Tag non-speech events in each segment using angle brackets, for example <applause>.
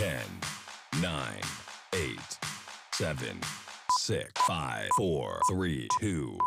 10, 9, 8, 7, 6, 5, 4, 3, 2.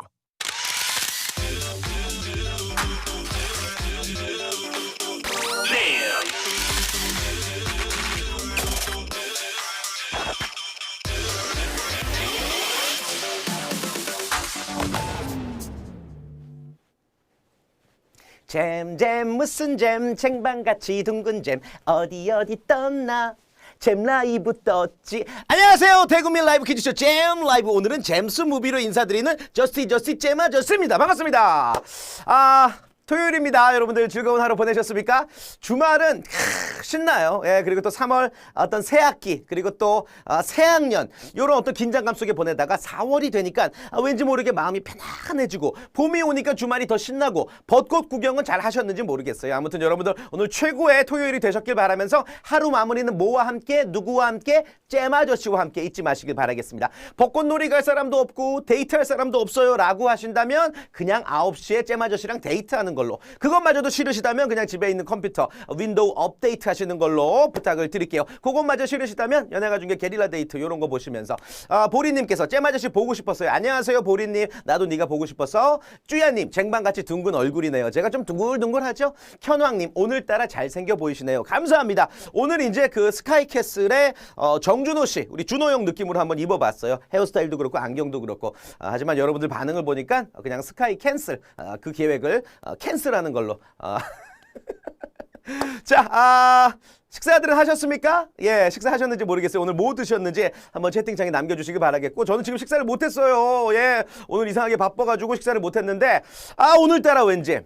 잼 잼 무슨 잼? 쟁반같이 둥근 잼. 어디 어디 떴나 잼 라이브 떴지 안녕하세요. 대구민 라이브 퀴즈쇼 잼 라이브. 오늘은 잼스 무비로 인사드리는 저스티 저스티 잼아 저스입니다. 반갑습니다. 아 토요일입니다. 여러분들 즐거운 하루 보내셨습니까? 주말은 크, 신나요. 예, 그리고 또 3월 어떤 새 학기 그리고 또 아, 새학년 이런 어떤 긴장감 속에 보내다가 4월이 되니까 아, 왠지 모르게 마음이 편안해지고 봄이 오니까 주말이 더 신나고 벚꽃 구경은 잘 하셨는지 모르겠어요. 아무튼 여러분들 오늘 최고의 토요일이 되셨길 바라면서 하루 마무리는 뭐와 함께 누구와 함께 잼 아저씨와 함께 잊지 마시길 바라겠습니다. 벚꽃놀이 갈 사람도 없고 데이트할 사람도 없어요 라고 하신다면 그냥 9시에 잼 아저씨랑 데이트하는 걸로 그것마저도 싫으시다면 그냥 집에 있는 컴퓨터 윈도우 업데이트 하시는 걸로 부탁을 드릴게요. 그것마저 싫으시다면 연애가 중에 게릴라 데이트 이런 거 보시면서 아, 보리님께서 잼 아저씨 보고 싶었어요. 안녕하세요 보리님 나도 네가 보고 싶어서 쭈야님 쟁반같이 둥근 얼굴이네요. 제가 좀 둥글둥글하죠? 현왕님 오늘따라 잘생겨 보이시네요. 감사합니다. 오늘 이제 그 스카이캐슬의 어, 정준호 씨 우리 준호 형 느낌으로 한번 입어봤어요. 헤어스타일도 그렇고 안경도 그렇고 아, 하지만 여러분들 반응을 보니까 그냥 스카이 캔슬 아, 그 계획을 어, 캔슬하는 걸로 아, <laughs> 자, 아, 식사들은 하셨습니까? 예, 식사하셨는지 모르겠어요. 오늘 뭐 드셨는지 한번 채팅창에 남겨주시기 바라겠고, 저는 지금 식사를 못했어요. 예, 오늘 이상하게 바빠가지고 식사를 못했는데, 아, 오늘따라 왠지.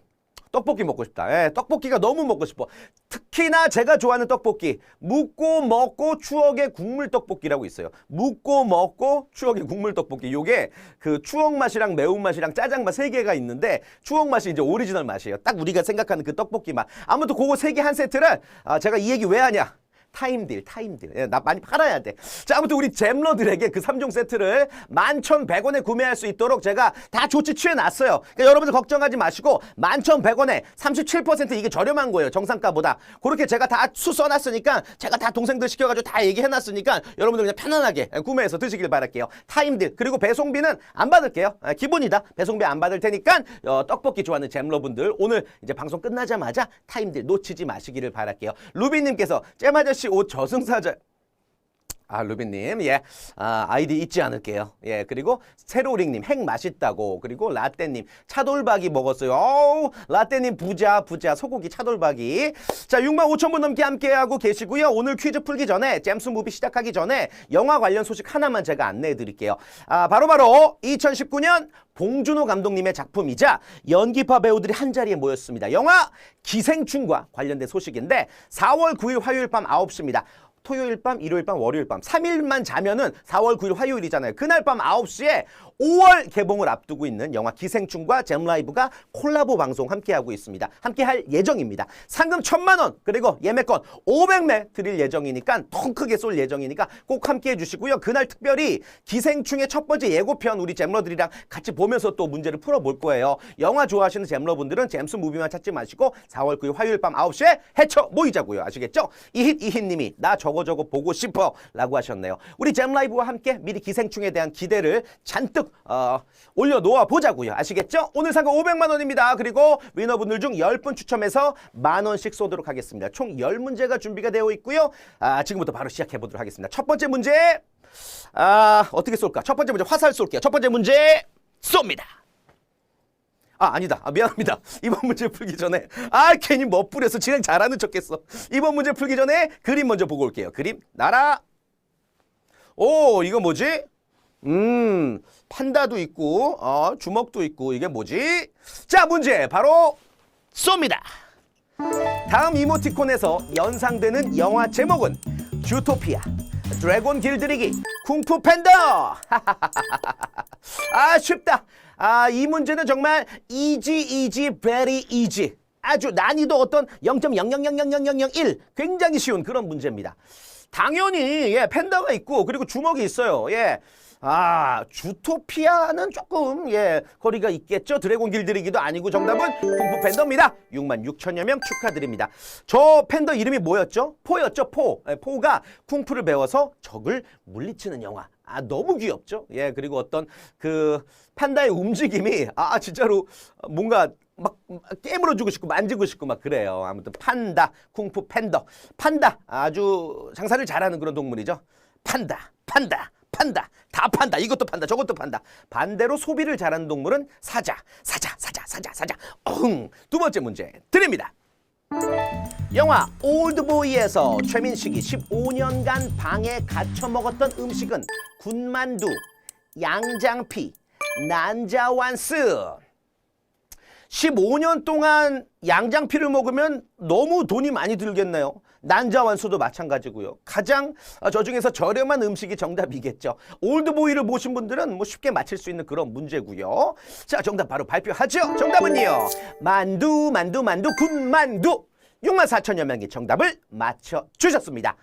떡볶이 먹고 싶다. 예, 떡볶이가 너무 먹고 싶어. 특히나 제가 좋아하는 떡볶이. 묵고 먹고 추억의 국물 떡볶이라고 있어요. 묵고 먹고 추억의 국물 떡볶이. 요게 그 추억 맛이랑 매운 맛이랑 짜장 맛 세 개가 있는데 추억 맛이 이제 오리지널 맛이에요. 딱 우리가 생각하는 그 떡볶이 맛. 아무튼 그거 세 개 한 세트를 아, 제가 이 얘기 왜 하냐? 타임딜, 타임딜. 예, 나 많이 팔아야 돼. 자, 아무튼 우리 잼러들에게 그 3종 세트를 11,100원에 구매할 수 있도록 제가 다 조치 취해놨어요. 그러니까 여러분들 걱정하지 마시고 11,100원에 37% 이게 저렴한 거예요. 정상가보다. 그렇게 제가 다 수 써놨으니까 제가 다 동생들 시켜가지고 다 얘기해놨으니까 여러분들 그냥 편안하게 구매해서 드시길 바랄게요. 타임딜. 그리고 배송비는 안 받을게요. 아, 기본이다. 배송비 안 받을 테니까 어, 떡볶이 좋아하는 잼러분들 오늘 이제 방송 끝나자마자 타임딜 놓치지 마시기를 바랄게요. 루비님께서 잼 아저씨 옷 저승사자 아, 루비님, 예. 아, 아이디 잊지 않을게요. 예. 그리고, 세로링님, 핵 맛있다고. 그리고, 라떼님, 차돌박이 먹었어요. 어우, 라떼님, 부자, 부자, 소고기 차돌박이. 자, 6만 5천 분 넘게 함께하고 계시고요. 오늘 퀴즈 풀기 전에, 잼스 무비 시작하기 전에, 영화 관련 소식 하나만 제가 안내해 드릴게요. 아, 바로바로, 2019년, 봉준호 감독님의 작품이자 연기파 배우들이 한 자리에 모였습니다. 영화 기생충과 관련된 소식인데 4월 9일 화요일 밤 9시입니다. 토요일 밤, 일요일 밤, 월요일 밤 3일만 자면은 4월 9일 화요일이잖아요. 그날 밤 9시에 5월 개봉을 앞두고 있는 영화 기생충과 잼라이브가 콜라보 방송 함께하고 있습니다. 함께할 예정입니다. 상금 1천만 원 그리고 예매권 500매 드릴 예정이니까 통 크게 쏠 예정이니까 꼭 함께해 주시고요. 그날 특별히 기생충의 첫 번째 예고편 우리 잼러들이랑 같이 보면서 또 문제를 풀어볼 거예요. 영화 좋아하시는 잼러분들은 잼스 무비만 찾지 마시고 4월 9일 화요일 밤 9시에 해쳐 모이자고요. 아시겠죠? 이힛 이힛님이 나 저거 저거 보고 싶어 라고 하셨네요. 우리 잼라이브와 함께 미리 기생충에 대한 기대를 잔뜩 어, 올려놓아 보자고요. 아시겠죠? 오늘 상금 500만 원입니다. 그리고 위너분들 중 10분 추첨해서 만 원씩 쏘도록 하겠습니다. 총 10문제가 준비가 되어 있고요. 아, 지금부터 바로 시작해 보도록 하겠습니다. 첫 번째 문제 아, 어떻게 쏠까? 첫 번째 문제 화살 쏠게요. 첫 번째 문제 쏩니다. 아 아니다 아, 미안합니다 <laughs> 이번 문제 풀기 전에 아 괜히 멋부려서 진행 잘하는 척했어 이번 문제 풀기 전에 그림 먼저 보고 올게요 그림 나라 오 이거 뭐지 음 판다도 있고 어 주먹도 있고 이게 뭐지? 자 문제 바로 쏩니다. 다음 이모티콘에서 연상되는 영화 제목은 주토피아 드래곤 길들이기 쿵푸 팬더. <laughs> 아 쉽다. 아 이 문제는 정말 이지 이지 베리 이지 아주 난이도 어떤 0.00000001 굉장히 쉬운 그런 문제입니다. 당연히 예 팬더가 있고 그리고 주먹이 있어요. 예 아, 주토피아는 조금 예 거리가 있겠죠. 드래곤 길들이기도 아니고 정답은 쿵푸 팬더입니다. 6만 6천여 명 축하드립니다. 저 팬더 이름이 뭐였죠? 포였죠. 포. 예, 포가 쿵푸를 배워서 적을 물리치는 영화. 아 너무 귀엽죠. 예 그리고 어떤 그 판다의 움직임이 아 진짜로 뭔가 막 깨물어주고 싶고 만지고 싶고 막 그래요. 아무튼 판다, 쿵푸 팬더, 판다 아주 장사를 잘하는 그런 동물이죠. 판다, 판다, 판다, 다 판다. 이것도 판다, 저것도 판다. 반대로 소비를 잘하는 동물은 사자, 사자, 사자, 사자, 사자. 어흥. 두 번째 문제 드립니다. 영화 올드보이에서 최민식이 15년간 방에 갇혀 먹었던 음식은 군만두, 양장피, 난자완스. 15년 동안 양장피를 먹으면 너무 돈이 많이 들겠네요. 난자완수도 마찬가지고요. 가장 어, 저 중에서 저렴한 음식이 정답이겠죠. 올드보이를 보신 분들은 뭐 쉽게 맞힐 수 있는 그런 문제고요. 자, 정답 바로 발표하죠. 정답은요. 만두, 만두, 만두, 군만두. 6만 4천여 명이 정답을 맞춰 주셨습니다.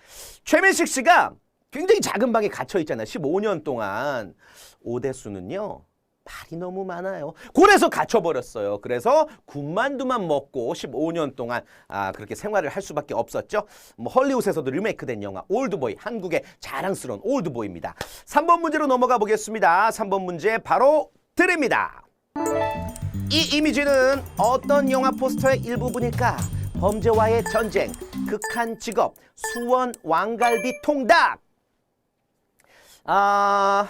최민식 씨가 굉장히 작은 방에 갇혀 있잖아요. 15년 동안. 오대수는요. 말이 너무 많아요. 그래서 갇혀버렸어요. 그래서 군만두만 먹고 15년 동안 아, 그렇게 생활을 할 수밖에 없었죠. 뭐 헐리우드에서도 리메이크된 영화 올드보이, 한국의 자랑스러운 올드보이입니다. 3번 문제로 넘어가 보겠습니다. 3번 문제 바로 드립니다. 이 이미지는 어떤 영화 포스터의 일부분일까? 범죄와의 전쟁, 극한 직업, 수원 왕갈비 통닭. 아,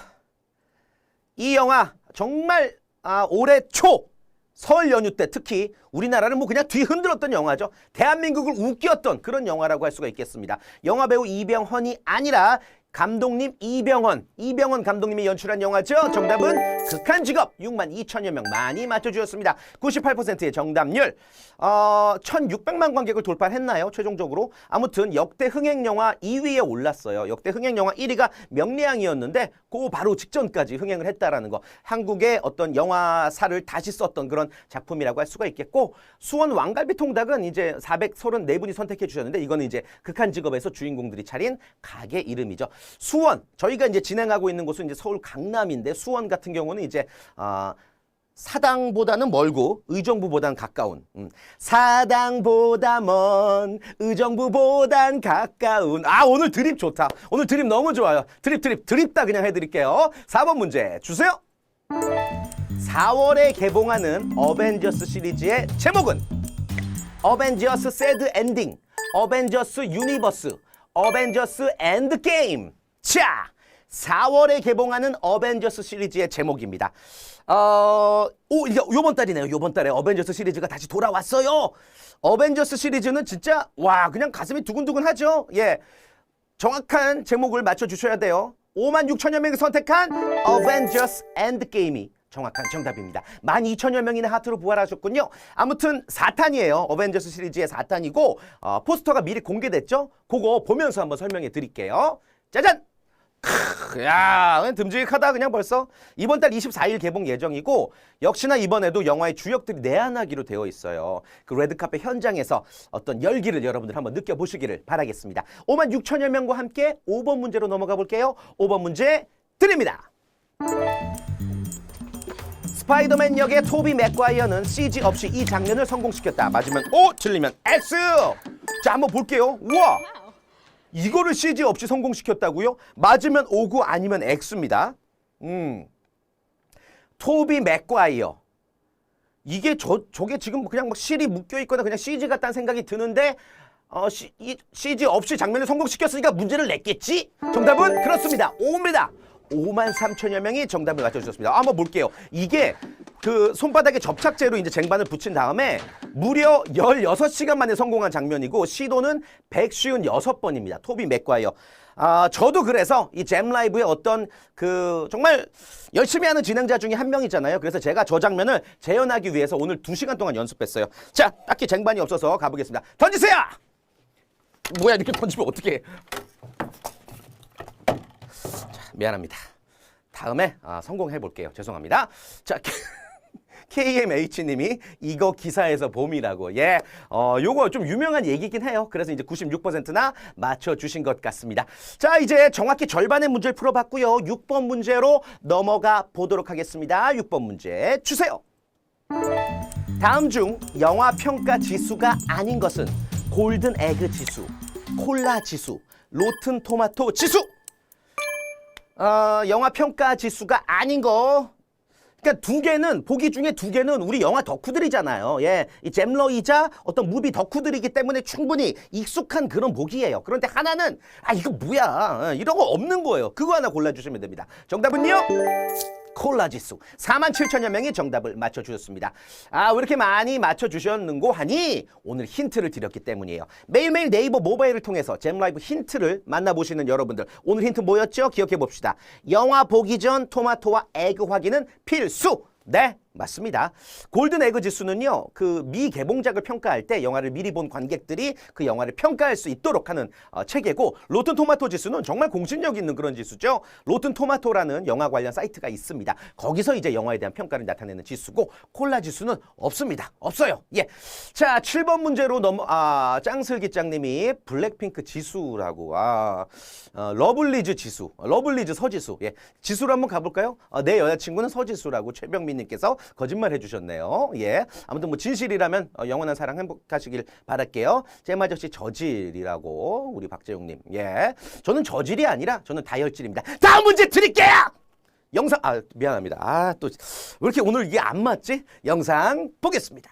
이 영화 정말 아, 올해 초 설 연휴 때 특히 우리나라를 뭐 그냥 뒤흔들었던 영화죠. 대한민국을 웃겼던 그런 영화라고 할 수가 있겠습니다. 영화 배우 이병헌이 아니라 감독님 이병헌, 이병헌 감독님이 연출한 영화죠. 정답은 극한 직업 6만 2천여 명 많이 맞춰주셨습니다. 98%의 정답률. 어, 1,600만 관객을 돌파했나요? 최종적으로. 아무튼 역대 흥행 영화 2위에 올랐어요. 역대 흥행 영화 1위가 명량이었는데 그 바로 직전까지 흥행을 했다라는 거. 한국의 어떤 영화사를 다시 썼던 그런 작품이라고 할 수가 있겠고 수원 왕갈비 통닭은 이제 434분이 선택해 주셨는데 이거는 이제 극한 직업에서 주인공들이 차린 가게 이름이죠. 수원. 저희가 이제 진행하고 있는 곳은 이제 서울 강남인데 수원 같은 경우는 이제 아 사당보다는 멀고 의정부보단 가까운 음. 사당보다 먼 의정부보단 가까운. 아 오늘 드립 좋다. 오늘 드립 너무 좋아요. 드립 드립 드립다 그냥 해드릴게요. 4번 문제 주세요. 4월에 개봉하는 어벤져스 시리즈의 제목은? 어벤져스 새드 엔딩, 어벤져스 유니버스, 어벤져스 엔드 게임. 자, 4월에 개봉하는 어벤져스 시리즈의 제목입니다. 어, 오, 이게 요번 달이네요. 요번 달에 어벤져스 시리즈가 다시 돌아왔어요. 어벤져스 시리즈는 진짜, 와, 그냥 가슴이 두근두근 하죠. 예. 정확한 제목을 맞춰 주셔야 돼요. 5만 6천여 명이 선택한 어벤져스 엔드게임이 정확한 정답입니다. 12,000여 명이나 하트로 부활하셨군요. 아무튼 4탄이에요. 어벤져스 시리즈의 4탄이고 어, 포스터가 미리 공개됐죠? 그거 보면서 한번 설명해 드릴게요. 짜잔! 크, 야, 그냥 듬직하다 그냥 벌써 이번 달 24일 개봉 예정이고 역시나 이번에도 영화의 주역들이 내한하기로 되어 있어요. 그 레드카페 현장에서 어떤 열기를 여러분들 한번 느껴보시기를 바라겠습니다. 5만 6천여 명과 함께 5번 문제로 넘어가 볼게요. 5번 문제 드립니다. 스파이더맨 역의 토비 맥과이어는 CG 없이 이 장면을 성공시켰다. 맞으면 O, 틀리면 X. 자, 한번 볼게요. 우와. 이거를 CG 없이 성공시켰다고요? 맞으면 O고 아니면 X입니다. 음. 토비 맥과이어. 이게 저 저게 지금 그냥 막 실이 묶여 있거나 그냥 CG 같다는 생각이 드는데 어, 시, 이, CG 없이 장면을 성공시켰으니까 문제를 냈겠지? 정답은 그렇습니다. 5입니다. 5만 3천여 명이 정답을 맞춰주셨습니다. 한번 볼게요. 이게 그 손바닥에 접착제로 이제 쟁반을 붙인 다음에 무려 16시간 만에 성공한 장면이고 시도는 156번입니다. 토비 맥과이어. 아, 저도 그래서 이 잼 라이브의 어떤 그 정말 열심히 하는 진행자 중에 한 명이잖아요. 그래서 제가 저 장면을 재현하기 위해서 오늘 2시간 동안 연습했어요. 자, 딱히 쟁반이 없어서 가보겠습니다. 던지세요! 뭐야, 이렇게 던지면 어떡해. 자, 미안합니다. 다음에 아, 성공해 볼게요. 죄송합니다. 자, KMH님이 <laughs> 이거 기사에서 봄이라고. 예, 어, 요거 좀 유명한 얘기긴 해요. 그래서 이제 96%나 맞춰주신 것 같습니다. 자, 이제 정확히 절반의 문제를 풀어봤고요. 6번 문제로 넘어가 보도록 하겠습니다. 6번 문제 주세요. 다음 중 영화 평가 지수가 아닌 것은 골든 에그 지수, 콜라 지수, 로튼 토마토 지수. 어, 영화 평가 지수가 아닌 거. 그러니까 두 개는 보기 중에 두 개는 우리 영화 덕후들이잖아요. 예, 이 잼러이자 어떤 무비 덕후들이기 때문에 충분히 익숙한 그런 보기예요. 그런데 하나는 아 이거 뭐야 어, 이런 거 없는 거예요. 그거 하나 골라주시면 됩니다. 정답은요? 콜라 지수 4만 7천여 명이 정답을 맞춰주셨습니다. 아, 왜 이렇게 많이 맞춰주셨는고 하니 오늘 힌트를 드렸기 때문이에요. 매일매일 네이버 모바일을 통해서 잼라이브 힌트를 만나보시는 여러분들 오늘 힌트 뭐였죠? 기억해 봅시다. 영화 보기 전 토마토와 에그 확인은 필수! 네, 맞습니다. 골든 에그 지수는요, 그 미개봉작을 평가할 때 영화를 미리 본 관객들이 그 영화를 평가할 수 있도록 하는 어, 체계고, 로튼 토마토 지수는 정말 공신력 있는 그런 지수죠. 로튼 토마토라는 영화 관련 사이트가 있습니다. 거기서 이제 영화에 대한 평가를 나타내는 지수고, 콜라 지수는 없습니다. 없어요. 예. 자, 7번 문제로 넘어, 아, 짱슬기짱님이 블랙핑크 지수라고, 아, 어, 러블리즈 지수, 어, 러블리즈 서지수. 예. 지수로 한번 가볼까요? 어, 내 여자친구는 서지수라고 최병민님께서 거짓말 해주셨네요. 예. 아무튼 뭐 진실이라면 어, 영원한 사랑 행복하시길 바랄게요. 제마 저 씨 저질이라고 우리 박재용님. 예. 저는 저질이 아니라 저는 다혈질입니다. 다음 문제 드릴게요. 영상 아 미안합니다. 아 또 왜 이렇게 오늘 이게 안 맞지? 영상 보겠습니다.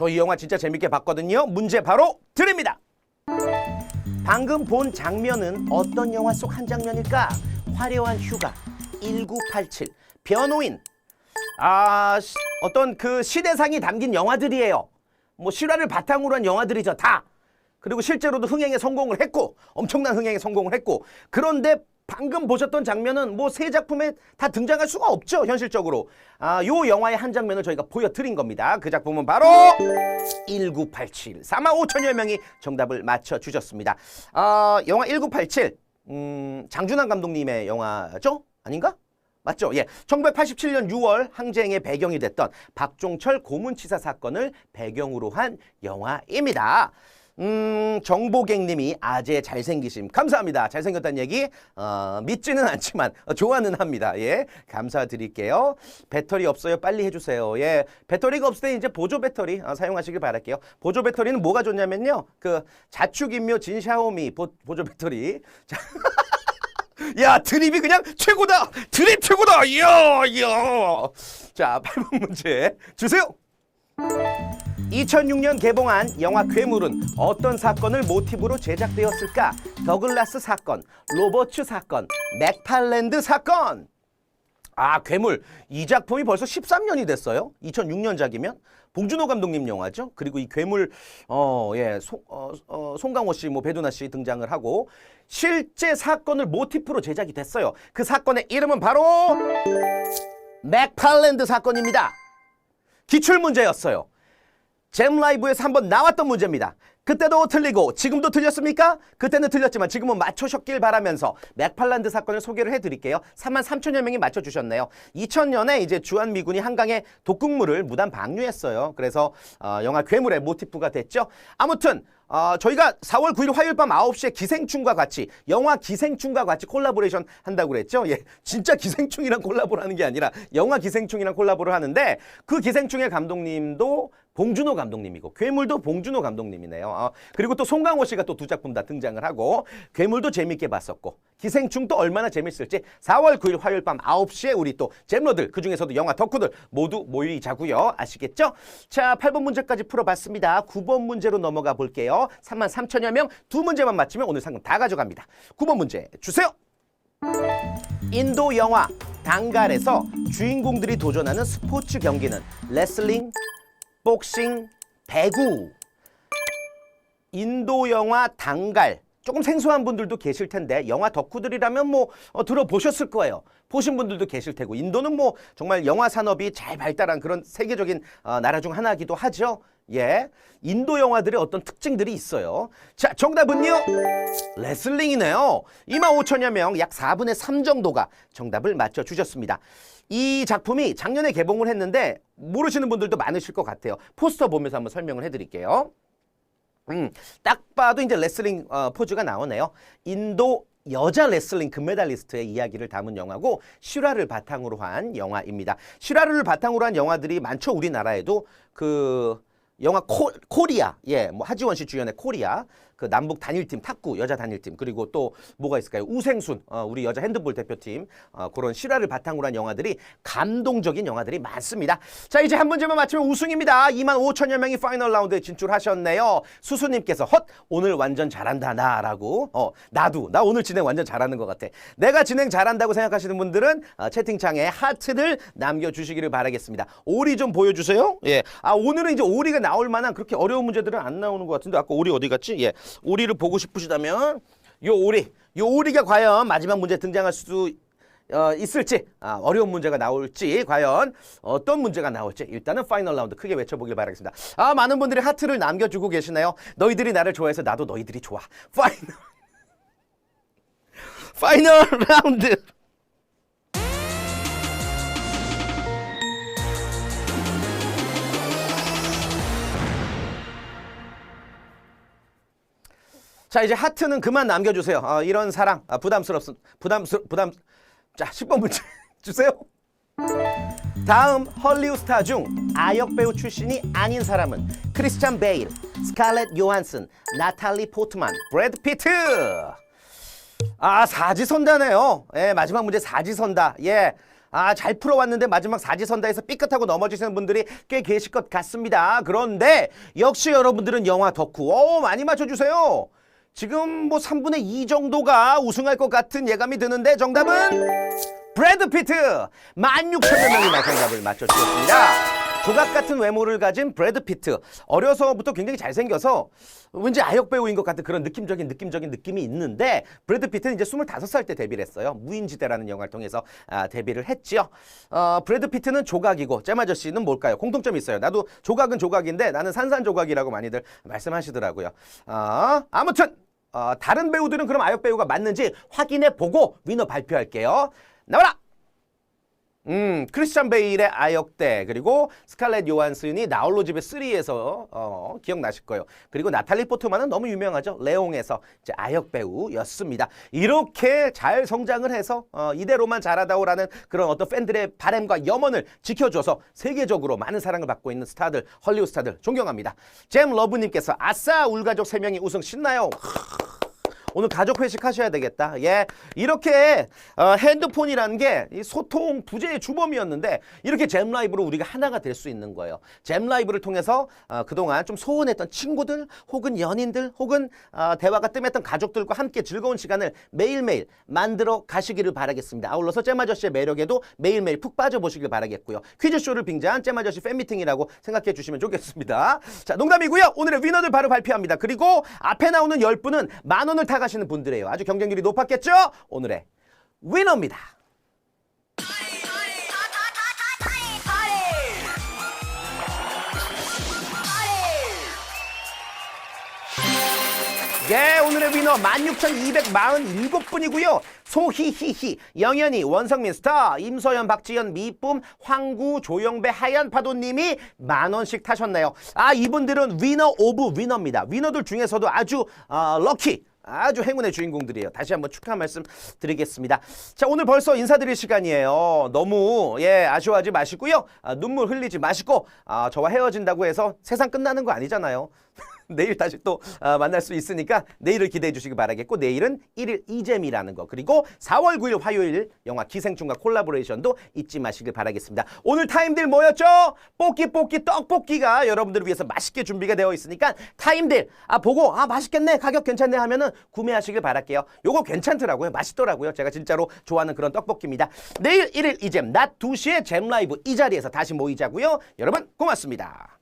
저 이 영화 진짜 재밌게 봤거든요. 문제 바로 드립니다. 방금 본 장면은 어떤 영화 속 한 장면일까? 화려한 휴가, 1987, 변호인. 아, 시- 어떤 그 시대상이 담긴 영화들이에요. 뭐 실화를 바탕으로 한 영화들이죠, 다. 그리고 실제로도 흥행에 성공을 했고, 엄청난 흥행에 성공을 했고, 그런데 방금 보셨던 장면은 뭐세 작품에 다 등장할 수가 없죠, 현실적으로. 아, 요 영화의 한 장면을 저희가 보여드린 겁니다. 그 작품은 바로 1987. 4만 5천여 명이 정답을 맞춰주셨습니다. 아, 영화 1987. 음, 장준환 감독님의 영화죠? 아닌가? 맞죠? 예. 1987년 6월 항쟁의 배경이 됐던 박종철 고문치사 사건을 배경으로 한 영화입니다. 음, 정보객님이 아재 잘생기심. 감사합니다. 잘생겼다는 얘기, 어, 믿지는 않지만, 어, 좋아는 합니다. 예. 감사드릴게요. 배터리 없어요. 빨리 해주세요. 예. 배터리가 없을 때 이제 보조 배터리 어, 사용하시길 바랄게요. 보조 배터리는 뭐가 좋냐면요. 그 자축인묘 진샤오미 보, 보조 배터리. 자, <laughs> 야 드립이 그냥 최고다 드립 최고다 이야 이야 자 8번 문제 주세요 2006년 개봉한 영화 괴물은 어떤 사건을 모티브로 제작되었을까? 더글라스 사건 로버츠 사건 맥팔랜드 사건! 아 괴물. 이 작품이 벌써 13년이 됐어요. 2006년작이면. 봉준호 감독님 영화죠. 그리고 이 괴물 어예 어, 어, 송강호 씨 뭐 배두나 씨 등장을 하고 실제 사건을 모티프로 제작이 됐어요. 그 사건의 이름은 바로 맥팔랜드 사건입니다. 기출 문제였어요 잼 라이브에서 한번 나왔던 문제입니다. 그때도 틀리고 지금도 틀렸습니까? 그때는 틀렸지만 지금은 맞추셨길 바라면서 맥팔란드 사건을 소개를 해드릴게요. 3만 3천여 명이 맞춰주셨네요. 2000년에 이제 주한미군이 한강에 독극물을 무단 방류했어요. 그래서 어, 영화 괴물의 모티프가 됐죠. 아무튼 어, 저희가 4월 9일 화요일 밤 9시에 기생충과 같이 영화 기생충과 같이 콜라보레이션 한다고 그랬죠. 예, 진짜 기생충이랑 콜라보를 하는 게 아니라 영화 기생충이랑 콜라보를 하는데 그 기생충의 감독님도 봉준호 감독님이고 괴물도 봉준호 감독님이네요. 어, 그리고 또 송강호 씨가 또 두 작품 다 등장을 하고 괴물도 재밌게 봤었고 기생충도 얼마나 재밌을지 4월 9일 화요일 밤 9시에 우리 또 잼러들 그중에서도 영화 덕후들 모두 모이자고요. 아시겠죠? 자, 8번 문제까지 풀어봤습니다. 9번 문제로 넘어가 볼게요. 3만 3천여 명 두 문제만 맞히면 오늘 상금 다 가져갑니다. 9번 문제 주세요. 인도 영화 당갈에서 주인공들이 도전하는 스포츠 경기는 레슬링, 복싱, 배구. 인도 영화 당갈 조금 생소한 분들도 계실 텐데 영화 덕후들이라면 뭐 어, 들어보셨을 거예요. 보신 분들도 계실 테고 인도는 뭐 정말 영화 산업이 잘 발달한 그런 세계적인 어, 나라 중 하나이기도 하죠. 예, 인도 영화들의 어떤 특징들이 있어요. 자, 정답은요. 레슬링이네요. 2만 5천여 명, 약 4분의 3 정도가 정답을 맞춰주셨습니다. 이 작품이 작년에 개봉을 했는데 모르시는 분들도 많으실 것 같아요. 포스터 보면서 한번 설명을 해드릴게요. 음, 딱 봐도 이제 레슬링 어, 포즈가 나오네요. 인도 여자 레슬링 금메달리스트의 이야기를 담은 영화고 실화를 바탕으로 한 영화입니다. 실화를 바탕으로 한 영화들이 많죠. 우리나라에도 그 영화 코, 코리아. 예, 뭐 하지원 씨 주연의 코리아 그 남북 단일팀 탁구 여자 단일팀 그리고 또 뭐가 있을까요? 우생순 어, 우리 여자 핸드볼 대표팀 어, 그런 실화를 바탕으로 한 영화들이 감동적인 영화들이 많습니다. 자 이제 한 문제만 맞추면 우승입니다. 2만 5천여 명이 파이널 라운드에 진출하셨네요. 수수님께서 헛 오늘 완전 잘한다 나라고 어 나도 나 오늘 진행 완전 잘하는 것 같아. 내가 진행 잘한다고 생각하시는 분들은 어, 채팅창에 하트를 남겨주시기를 바라겠습니다. 오리 좀 보여주세요. 예, 아 오늘은 이제 오리가 나올 만한 그렇게 어려운 문제들은 안 나오는 것 같은데 아까 오리 어디 갔지? 예, 오리를 보고 싶으시다면 요 오리, 요 오리가 과연 마지막 문제 등장할 수 어, 있을지 아, 어려운 문제가 나올지 과연 어떤 문제가 나올지 일단은 파이널 라운드 크게 외쳐보길 바라겠습니다. 아 많은 분들이 하트를 남겨주고 계시네요. 너희들이 나를 좋아해서 나도 너희들이 좋아. 파이널 <laughs> 파이널 라운드. 자 이제 하트는 그만 남겨주세요. 어, 이런 사랑 아, 부담스럽습 부담스 부담 자 10번 문제 <laughs> 주세요. 다음 헐리우드 스타 중 아역 배우 출신이 아닌 사람은 크리스찬 베일, 스칼렛 요한슨, 나탈리 포트만, 브래드 피트. 아 사지선다네요. 예 마지막 문제 사지선다. 예. 아, 잘 풀어왔는데 마지막 사지선다에서 삐끗하고 넘어지시는 분들이 꽤 계실 것 같습니다. 그런데 역시 여러분들은 영화 덕후, 오, 많이 맞춰주세요. 지금 뭐 3분의 2 정도가 우승할 것 같은 예감이 드는데 정답은 브래드 피트 16,000여 명이나 정답을 맞춰주셨습니다. 조각 같은 외모를 가진 브래드 피트 어려서부터 굉장히 잘생겨서 왠지 아역 배우인 것 같은 그런 느낌적인 느낌적인 느낌이 있는데 브래드 피트는 이제 25살 때 데뷔를 했어요. 무인지대라는 영화를 통해서 아, 데뷔를 했지요. 어, 브래드 피트는 조각이고 잼 아저 씨는 뭘까요? 공통점이 있어요. 나도 조각은 조각인데 나는 산산조각이라고 많이들 말씀하시더라고요. 어, 아무튼 어, 다른 배우들은 그럼 아역 배우가 맞는지 확인해 보고 위너 발표할게요. 나와라! 음, 크리스찬 베일의 아역대 그리고 스칼렛 요한슨이 나홀로 집의 3에서 어, 기억나실 거예요. 그리고 나탈리 포트만은 너무 유명하죠. 레옹에서 이제 아역 배우였습니다. 이렇게 잘 성장을 해서 어, 이대로만 잘하다오라는 그런 어떤 팬들의 바램과 염원을 지켜줘서 세계적으로 많은 사랑을 받고 있는 스타들, 헐리우드 스타들 존경합니다. 잼 러브님께서 아싸 울가족 3명이 우승 신나요. 오늘 가족 회식 하셔야 되겠다. 예. 이렇게 어, 핸드폰이라는 게이 소통 부재의 주범이었는데 이렇게 잼 라이브로 우리가 하나가 될 수 있는 거예요. 잼 라이브를 통해서 어, 그동안 좀 소원했던 친구들 혹은 연인들 혹은 어, 대화가 뜸했던 가족들과 함께 즐거운 시간을 매일매일 만들어 가시기를 바라겠습니다. 아울러서 잼 아저씨의 매력에도 매일매일 푹 빠져보시길 바라겠고요. 퀴즈쇼를 빙자한 잼 아저씨 팬미팅이라고 생각해 주시면 좋겠습니다. 자, 농담이고요. 오늘의 위너들 바로 발표합니다. 그리고 앞에 나오는 10분은 만 원을 타 가시는 분들이에요. 아주 경쟁률이 높았겠죠? 오늘의 위너입니다. 예, 오늘의 위너 16,247분이고요. 소희희희, 영현이, 원성민 스타, 임서연, 박지연, 미쁨, 황구, 조영배, 하얀 파도님이 만 원씩 타셨네요. 아, 이분들은 위너 오브 위너입니다. 위너들 중에서도 아주 어, 럭키. 아주 행운의 주인공들이에요. 다시 한번 축하 말씀 드리겠습니다. 자, 오늘 벌써 인사드릴 시간이에요. 너무 예 아쉬워하지 마시고요. 아, 눈물 흘리지 마시고 아, 저와 헤어진다고 해서 세상 끝나는 거 아니잖아요. <laughs> 내일 다시 또 아, 만날 수 있으니까 내일을 기대해 주시기 바라겠고 내일은 1일 이잼이라는 거 그리고 4월 9일 화요일 영화 기생충과 콜라보레이션도 잊지 마시길 바라겠습니다. 오늘 타임들 뭐였죠? 뽀끼 뽀끼 떡볶이가 여러분들을 위해서 맛있게 준비가 되어 있으니까 타임들 아 보고 아 맛있겠네 가격 괜찮네 하면은 구매하시길 바랄게요. 요거 괜찮더라고요. 맛있더라고요. 제가 진짜로 좋아하는 그런 떡볶이입니다. 내일 1일 이잼 낮 2시에 잼 라이브 이 자리에서 다시 모이자고요. 여러분 고맙습니다.